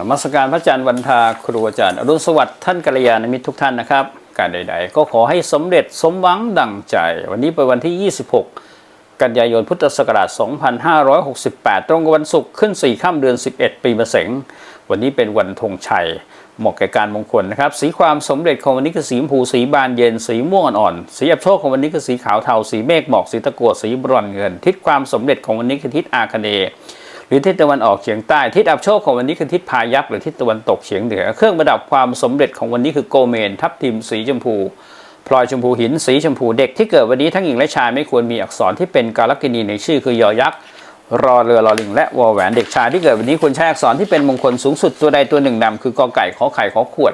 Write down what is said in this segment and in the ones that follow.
นมัสการพระอาจารย์วันทาครูอาจารย์ อรุณสวัสดิ์ท่านกัลยาณมิตรทุกท่านนะครับ การใด ๆ ก็ขอให้สำเร็จสมหวังดังใจ วันนี้เป็นวันที่ 26 กันยายนพุทธศักราช 2568 ตรงกับวันศุกร์ขึ้น 4 ค่ำเดือน 11 ปีมะเสงวันนี้เป็นวันธงชัย เหมาะแก่การมงคลนะครับ สีความสำเร็จของวันนี้คือสีชมพูสีบานเย็นสีม่วงอ่อนสีอับโชคของวันนี้คือสีขาวเทาสีเมฆหมอกสีตะกั่วสีบรอนเงิน ทิศความสำเร็จของวันนี้คือทิศอาคเนย์ หรือทิศตะวันออกเฉียงใต้ทิศอับโชคของวันนี้คือทิศพายัพหรือทิศตะวันตกเฉียงเหนือ เครื่องประดับความสำเร็จของวันนี้คือโกเมน ทับทิมสีชมพูพลอยชมพูหินสีชมพูเด็กที่เกิดวันนี้ทั้งหญิงและชายไม่ควรมีอักษรที่เป็นกาลกินีในชื่อคือยอยักษ์รอเรือรอลิงและวอแหวนเด็กชายที่เกิดวันนี้ควรใช้อักษรที่เป็นมงคลสูงสุดตัวใดตัวหนึ่งนำคือกอไก่ขอไข่ขอขวด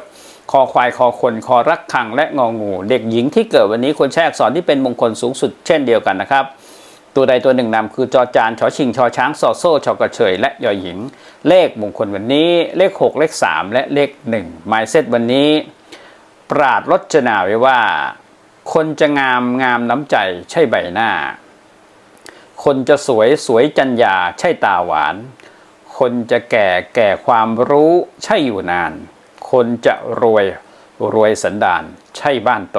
คอควายคอคนคอรักคังและงองู เด็กหญิงที่เกิดวันนี้ควรใช้อักษรที่เป็นมงคลสูงสุดเช่นเดียวกันนะครับ ตัวใดตัวหนึ่งนำคือจอจานชอชิงชอช้างสอโซ่ชอกระเฉย และยอหญิง เลขมงคลวันนี้ เลข 6 เลข 3 และเลข1หมายเซตวันนี้ ปราดรจนาไว้ว่า คนจะงามงามน้ำใจใช่ใบหน้า คนจะสวยสวยจัญญาใช่ตาหวาน คนจะแก่แก่ความรู้ใช่อยู่นาน คนจะรวยรวยสันดานใช่บ้านโต